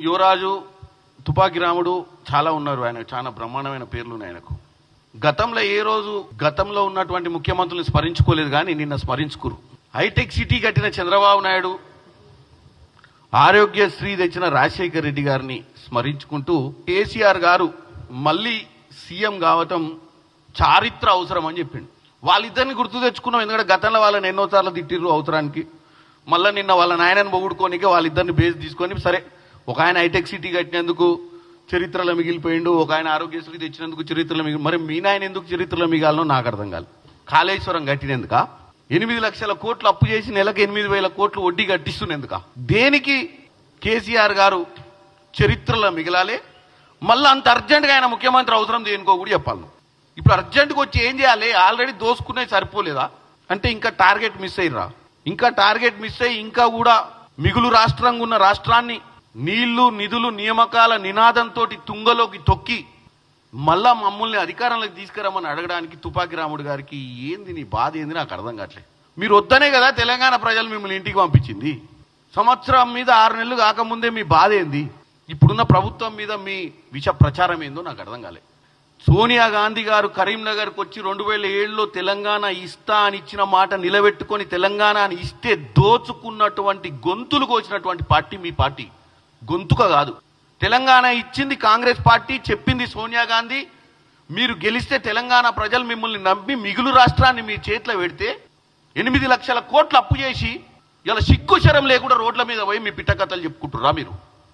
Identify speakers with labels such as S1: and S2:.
S1: యువరాజు తుపాకి రాముడు చాలా ఉన్నారు. ఆయన చాలా బ్రహ్మాండమైన పేర్లు ఉన్నాయి ఆయనకు. గతంలో ఏ రోజు గతంలో ఉన్నటువంటి ముఖ్యమంత్రులను స్మరించుకోలేదు కానీ నిన్న స్మరించుకురు. హైటెక్ సిటీ కట్టిన చంద్రబాబు నాయుడు ఆరోగ్యశ్రీ తెచ్చిన రాజశేఖర్ రెడ్డి గారిని స్మరించుకుంటూ కేసీఆర్ గారు మళ్ళీ సీఎం కావటం చారిత్ర అవసరం అని చెప్పిండు. వాళ్ళిద్దరిని గుర్తు తెచ్చుకున్నాం. ఎందుకంటే గతంలో వాళ్ళని ఎన్నోసార్లు తిట్టిర్రు అవసరానికి. మళ్ళీ నిన్న వాళ్ళ నాయనని పొగుడుకోనికే వాళ్ళిద్దరిని బేస్ తీసుకొని సరే ఒక ఆయన హైటెక్ సిటీ కట్టినందుకు చరిత్రలో మిగిలిపోయిండు ఒక ఆయన ఆరోగ్యశ్రీ తెచ్చినందుకు చరిత్రలో మిగిలి మరి మీ నాయన ఎందుకు చరిత్రలో మిగాలనో నాకు అర్థం కాదు. కాళేశ్వరం కట్టినందుక? ఎనిమిది లక్షల కోట్లు అప్పు చేసి నెలకు ఎనిమిది వేల కోట్లు వడ్డీ కట్టిస్తున్నందుక? దేనికి కేసీఆర్ గారు చరిత్రలో మిగలాలి? మళ్ళీ అంత అర్జెంటుగా ఆయన ముఖ్యమంత్రి అవసరం దేనికో కూడా చెప్పాలి ఇప్పుడు అర్జెంటుగా వచ్చి ఏం చేయాలి? ఆల్రెడీ దోసుకునేది సరిపోలేదా? అంటే ఇంకా టార్గెట్ మిస్ అయ్యిరా ఇంకా టార్గెట్ మిస్ అయ్యి ఇంకా కూడా మిగులు రాష్ట్రంగా ఉన్న రాష్ట్రాన్ని నీళ్ళు నిధులు నియామకాల నినాదంతో తుంగలోకి తొక్కి మళ్ళా మమ్మల్ని అధికారంలోకి తీసుకురమ్మని అడగడానికి తుపాకి రాముడు గారికి ఏంది నీ బాధ ఏంది నాకు అర్థం కావట్లేదు మీరు వద్దనే కదా తెలంగాణ ప్రజలు మిమ్మల్ని ఇంటికి పంపించింది. సంవత్సరం మీద ఆరు నెలలు కాకముందే మీ బాధ ఏంది? ఇప్పుడున్న ప్రభుత్వం మీద మీ విష ప్రచారం ఏందో నాకు అర్థం కాలేదు సోనియా గాంధీ గారు కరీంనగర్కి వచ్చి రెండు వేల ఏడులో తెలంగాణ ఇస్తా అని ఇచ్చిన మాట నిలబెట్టుకొని తెలంగాణ అని ఇస్తే దోచుకున్నటువంటి గొంతులు కోసినటువంటి పార్టీ మీ పార్టీ. గొంతుక కాదు. తెలంగాణ ఇచ్చింది కాంగ్రెస్ పార్టీ చెప్పింది సోనియా గాంధీ. మీరు గెలిస్తే తెలంగాణ ప్రజలు మిమ్మల్ని నమ్మి మిగులు రాష్ట్రాన్ని మీ చేతిలో పెడితే ఎనిమిది లక్షల కోట్లు అప్పు చేసి ఇలా సిగ్గు శరం లేకుండా రోడ్ల మీద పోయి మీ పిట్టకథలు చెప్పుకుంటురా మీరు?